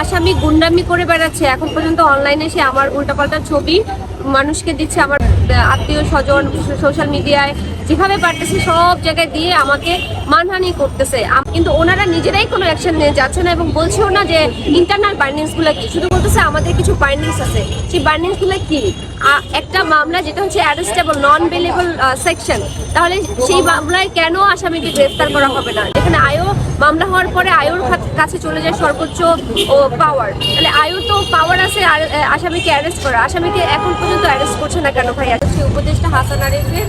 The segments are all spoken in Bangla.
আসামি গুন্ডামি করে বেড়াচ্ছে। এখন পর্যন্ত অনলাইনে সে আমার উল্টাপাল্টা ছবি মানুষকে দিচ্ছে আমার আত্মীয় স্বজন সোশ্যাল মিডিয়ায় যেভাবে পারতেছে সব জায়গায় দিয়ে আমাকে মানহানি করতেছে। কিন্তু ওনারা নিজেরাই কোনো অ্যাকশন নিয়ে যাচ্ছে না এবং বলছেও না যে ইন্টারনাল বাইন্ডিংসগুলো কি। শুধু বলতেছে আমাদের কিছু বাইন্ডিংস আছে। সেই বাইন্ডিংসগুলো কি? একটা মামলা যেটা হচ্ছে অ্যারেস্টেবল নন বেলেবল সেকশন তাহলে সেই মামলায় কেন আসামিকে গ্রেফতার করা হবে না? যেখানে আয়ো মামলা হওয়ার পরে আয়ুর কাছ- চলে যায় সর্বোচ্চ ও পাওয়ার তাহলে আয়ুর তো পাওয়ার আছে আসামিকে অ্যারেস্ট করা। আসামিকে এখন পর্যন্ত অ্যারেস্ট করছে না কেন ভাই? সেই উপদেষ্টা হাসান আরিফের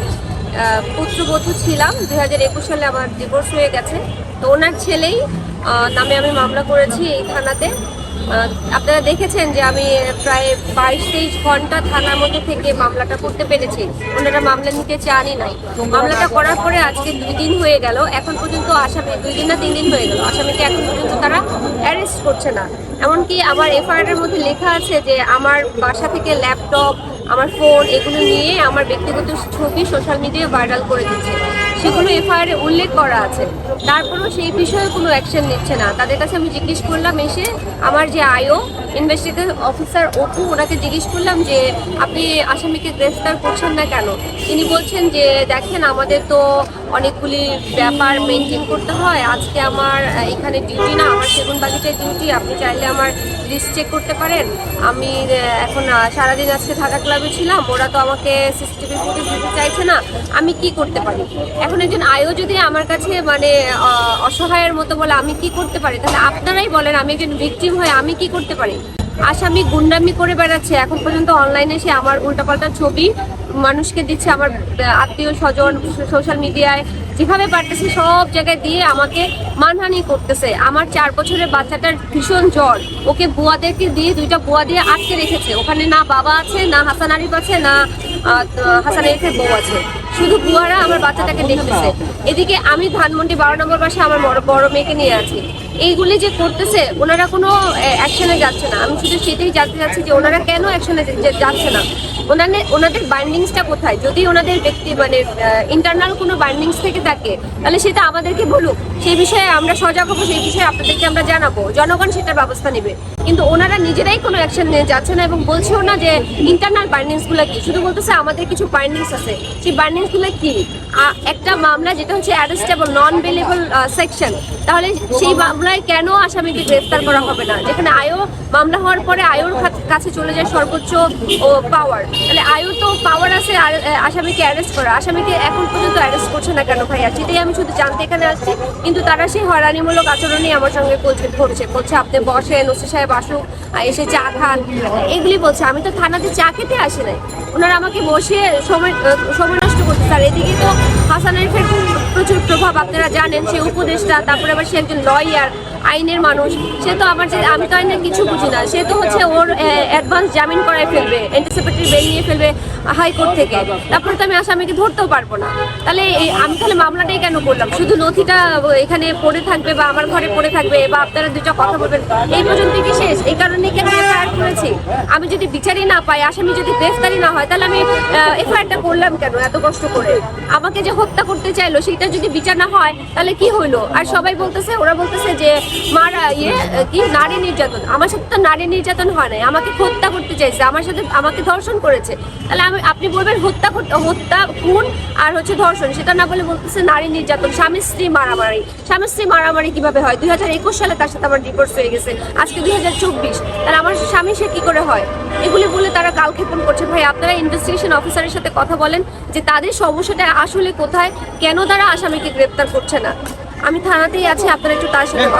পুত্রবধূ ছিলাম। দু হাজার একুশ সালে আমার ডিভোর্স হয়ে গেছে। তো ওনার ছেলেই নামে আমি মামলা করেছি এই থানাতে। আপনারা দেখেছেন যে আমি প্রায় বাইশ তেইশ ঘণ্টা থানার মধ্যে থেকে মামলাটা করতে পেরেছি। ওনারা মামলা নিতে চানই নাই। মামলাটা করার পরে আজকে দুই দিন হয়ে গেল, এখন পর্যন্ত আসামি দুই দিন না তিন দিন হয়ে গেল, আসামিকে এখন পর্যন্ত তারা অ্যারেস্ট করছে না। এমনকি আমার এফআইআর এর মধ্যে লেখা আছে যে আমার বাসা থেকে ল্যাপটপ আমার ফোন এগুলো নিয়ে আমার ব্যক্তিগত ছবি সোশ্যাল মিডিয়ায় ভাইরাল করে দিচ্ছে। সেগুলো এফআইআর উল্লেখ করা আছে। তারপরেও সেই বিষয়ে কোনো অ্যাকশন নিচ্ছে না। তাদের কাছে আমি জিজ্ঞেস করলাম, এসে আমার যে আইও ইনভেস্টিগেশন অফিসার অপু ওনাকে জিজ্ঞেস করলাম যে, আপনি আসামিকে গ্রেফতার করছেন না কেন? তিনি বলছেন যে, দেখেন, আমাদের তো অনেকগুলি ব্যাপার মেনটেন করতে হয়। আজকে আমার এখানে ডিউটি না, আমার সেগুন বাগিচায় ডিউটি আপনি চাইলে আমার লিস্ট চেক করতে পারেন। আমি এখন সারাদিন আজকে ঢাকা ক্লাবে ছিলাম। ওরা তো আমাকে সিসিটিভি ফুটেজ দিতে চাইছে না। আমি কি করতে পারি? এখন একজন আয়ও যদি আমার কাছে মানে অসহায়ের মতো বলে, আমি কি করতে পারি? তাহলে আপনারাই বলেন, আমি একজন ভিকটিম হয়ে আমি কি করতে পারি? আসামি গুন্ডামি করে বেড়াচ্ছে। এখন পর্যন্ত অনলাইনে সে আমার উল্টাপাল্টা ছবি মানুষকে দিচ্ছে, আমার আত্মীয় স্বজন সোশ্যাল মিডিয়ায় যেভাবে পারতেছে সব জায়গায় দিয়ে আমাকে মানহানি করতেছে। আমার চার বছরের বাচ্চাটার ভীষণ জ্বর। ওকে বুয়াদেরকে দিয়ে, দুইটা বুয়া দিয়ে আটকে রেখেছে। ওখানে না বাবা আছে, না হাসান আরিফ আছে, না হাসান আরিফের বউ আছে। শুধু বুয়ারা আমার বাচ্চাটাকে দেখতেছে। এদিকে আমি ধানমন্ডি বারো নম্বর মাসে আমার বড় বড় মেয়েকে নিয়ে আছি। এইগুলি যে করতেছে ওনারা কোনো অ্যাকশনে যাচ্ছে না। আমি শুধু সেটাই জানতে চাচ্ছি যে ওনারা কেন অ্যাকশনে যাচ্ছে না? ওনাদের ওনাদের বাইন্ডিংসটা কোথায়? যদি ওনাদের ব্যক্তি মানে ইন্টারনাল কোনো বাইন্ডিংস থেকে থাকে তাহলে সেটা আমাদেরকে বলুক। সেই বিষয়ে আমরা সজাগ হব, সেই বিষয়ে আপনাদেরকে আমরা জানাব। জনগণ সেটার ব্যবস্থা নেবে। কিন্তু ওনারা নিজেরাই কোনো অ্যাকশন নিয়ে যাচ্ছে না এবং বলছেও না যে ইন্টারনাল বাইন্ডিংসগুলো কি? শুধু বলতেছে আমাদের কিছু বার্নিংস আছে। সেই বাইন্ডিংসগুলো কি? একটা মামলা যেটা হচ্ছে অ্যারেস্টেবল নন বেলেবল সেকশন তাহলে সেই মামলায় কেন আসামিকে গ্রেফতার করা হবে না? যেখানে আয়ো মামলা হওয়ার পরে আয়োর কাছে চলে যায় সর্বোচ্চ ও পাওয়ার তাহলে আয়ো তো পাওয়ার আছে আসামিকে অ্যারেস্ট করা। আসামিকে এখন পর্যন্ত অ্যারেস্ট করছে না কেন ভাইয়া? সেটাই আমি শুধু জানতে এখানে আসছি। কিন্তু তারা সেই হয়রানিমূলক আচরণই আমার সঙ্গে করছে, ধরছে। বলছে, আপনি বসেন, ওসি সাহেব আসুক এসে চা খান। এগুলি বলছে, আমি তো থানাতে চা খেতে আসি নাই। ওনারা আমাকে বসে সময় সময় নষ্ট করতে স্যার এদিকে তো হাসান আরিফের প্রচুর প্রভাব, আপনারা জানেন, সে উপদেষ্টা, তারপরে আবার সে একজন লয়ার আইনের মানুষ, সে তো আমার আমি তো আইনের কিছু বুঝি না। সে তো হচ্ছে ওর অ্যাডভান্স জামিন করায় ফেলবে অ্যান্টিসিপেটরি বেল নিয়ে ফেলবে হাইকোর্ট থেকে। তারপরে তো আমি আসামিকে ধরতেও পারব না। তাহলে আমি তাহলে মামলাটাই কেন করলাম? শুধু নথিটা এখানে পড়ে থাকবে বা আমার ঘরে পড়ে থাকবে বা আপনারা দুটো কথা বলবেন, এই পর্যন্ত কি শেষ? এই কারণে কি আমি এফআইআর করেছি? আমি যদি বিচারই না পাই, আসামি যদি গ্রেফতারি না হয়, তাহলে আমি এফআইআরটা করলাম কেন এত কষ্ট করে? আমাকে যে হত্যা করতে চাইলো সেটা যদি বিচার না হয়, তাহলে কি হইল? আর সবাই বলতেছে, ওরা বলতেছে যে মারা ইয়ে কি, নারী নির্যাতন। আমার সাথে তো নারী নির্যাতন হয় নাই। আমাকে হত্যা করতে চাইছে। আমার সাথে আমাকে ধর্ষণ করেছে। তাহলে আমি, আপনি বলবেন হত্যা হত্যা খুন আর হচ্ছে ধর্ষণ। সেটা না বলে বলতেছে নারী নির্যাতন। স্বামী স্ত্রী মারামারি। স্বামী স্ত্রী মারামারি কীভাবে হয়? দুই হাজার একুশ সালে তার সাথে আমার ডিভোর্স হয়ে গেছে। আজকে দুই হাজার চব্বিশ। তাহলে আমার স্বামী সে কি করে হয়? এগুলি বলে তারা কালক্ষেপণ করছে। ভাই, আপনারা ইনভেস্টিগেশন অফিসারের সাথে কথা বলেন যে তাদের সমস্যাটা আসলে কোথায়? কেন তারা আসামিকে গ্রেপ্তার করছে না? আমি থানাতেই আছি। আপনারা একটু তার সাথে কথা